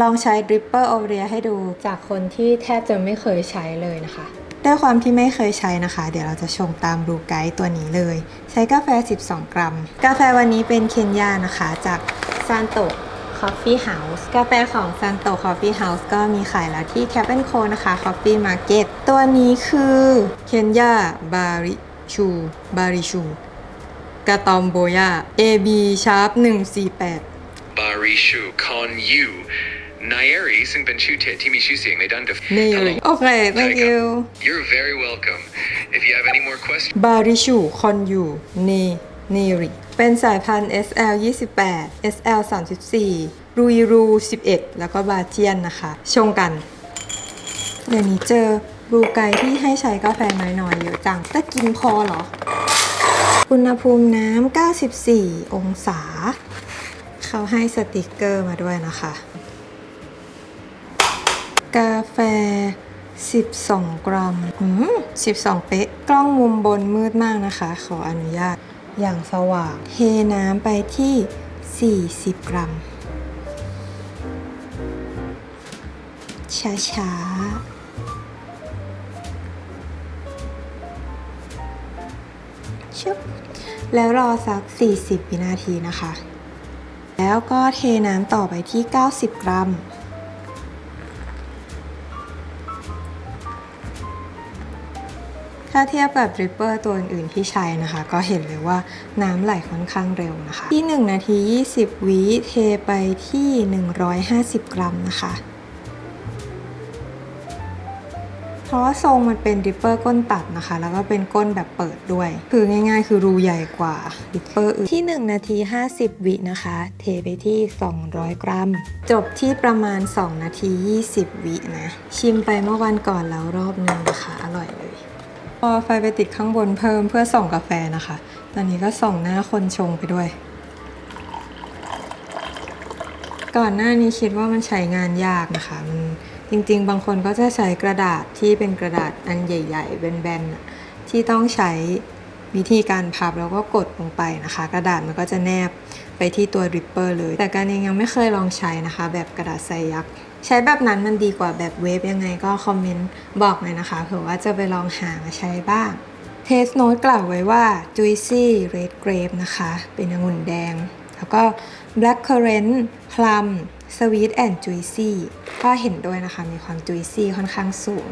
ลองใช้ดริปเปอร์โอเรียให้ดู จากคนที่แทบจะไม่เคยใช้เลยนะคะ ด้วยความที่ไม่เคยใช้นะคะ เดี๋ยวเราจะชงตามรูไกด์ตัวนี้เลย ใช้กาแฟ 12 กรัม กาแฟวันนี้เป็นเคนยานะคะ จากซานโต Coffee House กาแฟของ Santo Coffee House ก็มีขายแล้วที่ Cap Co นะคะ Coffee Market ตัวนี้คือเคนยาบาริชูบาริชูกาตอมโบยา AB Sharp 148บาริ ชูคอนยูนายรีซึ่งเป็นชื่อเทศที่มีชื่อเสียงในด้าน def- นี่ Hello โอเค thank you You're very welcome If you have any more questions บาริชูคอนยูเนเนริเป็นสายพันธุ์ SL 28 SL 34รูยรู11 แล้วก็บาเจียนนะคะ ชงกัน เดี๋ยวนี้เจอรูไกที่ให้ใช้กาแฟน้อยๆเยอะจัง แต่กินพอเหรอ อุณหภูมิน้ำ94 องศา เขาให้สติกเกอร์มาด้วยนะคะ กาแฟ 12 กรัมอืม12 เป๊ะ กล้องมุมบนมืดมากนะคะ ขออนุญาต อย่างสว่าง เทน้ำไปที่ 40 กรัม ช้าๆชุบแล้วรอสัก 40 วินาทีนะคะ แล้วก็เทน้ำต่อไปที่ 90 กรัม ถ้าเทียบกับดริปเปอร์ตัวอื่นๆที่ใช้นะคะ ก็เห็นเลยว่าน้ำไหลค่อนข้างเร็วนะคะ ที่ 1 นาที 20 วิเทไปที่ 150 กรัมนะคะเพราะว่าทรงมันเป็นดริปเปอร์ก้นตัดนะคะ แล้วก็เป็นก้นแบบเปิดด้วย คือง่ายๆ คือรูใหญ่กว่าดริปเปอร์อื่นที่ 1 นาที 50 วินะคะ เทไปที่ 200 กรัม จบที่ประมาณ 2 นาที 20 วินะ ชิมไปเมื่อวันก่อนแล้วรอบนึงนะคะ อร่อยเลย อไฟไปติดข้างบนเพิ่มเพื่อส่องกาแฟนะคะ ตอนนี้ก็ส่องหน้าคนชงไปด้วย ก่อนหน้านี้คิดว่ามันใช้งานยากนะคะมันจริงๆ บางคนก็จะใช้กระดาษที่เป็นกระดาษอันใหญ่ๆแบนๆน่ะที่ต้องใช้วิธีการพับแล้วก็กดลงไปนะคะ กระดาษมันก็จะแนบไปที่ตัวริปเปอร์เลย แต่การเองยังไม่เคยลองใช้นะคะ แบบกระดาษใสยักษ์ ใช้แบบนั้นมันดีกว่าแบบเวฟยังไงก็คอมเมนต์บอกหน่อยนะคะเผื่อว่าจะไปลองหามาใช้บ้างเทสโน้ตกล่าวไว้ว่า juicy red grape นะคะ เป็นองุ่นแดง แล้วก็ black currant plum sweet and juicy ก็เห็นด้วยนะคะ มีความ juicy ค่อนข้างสูง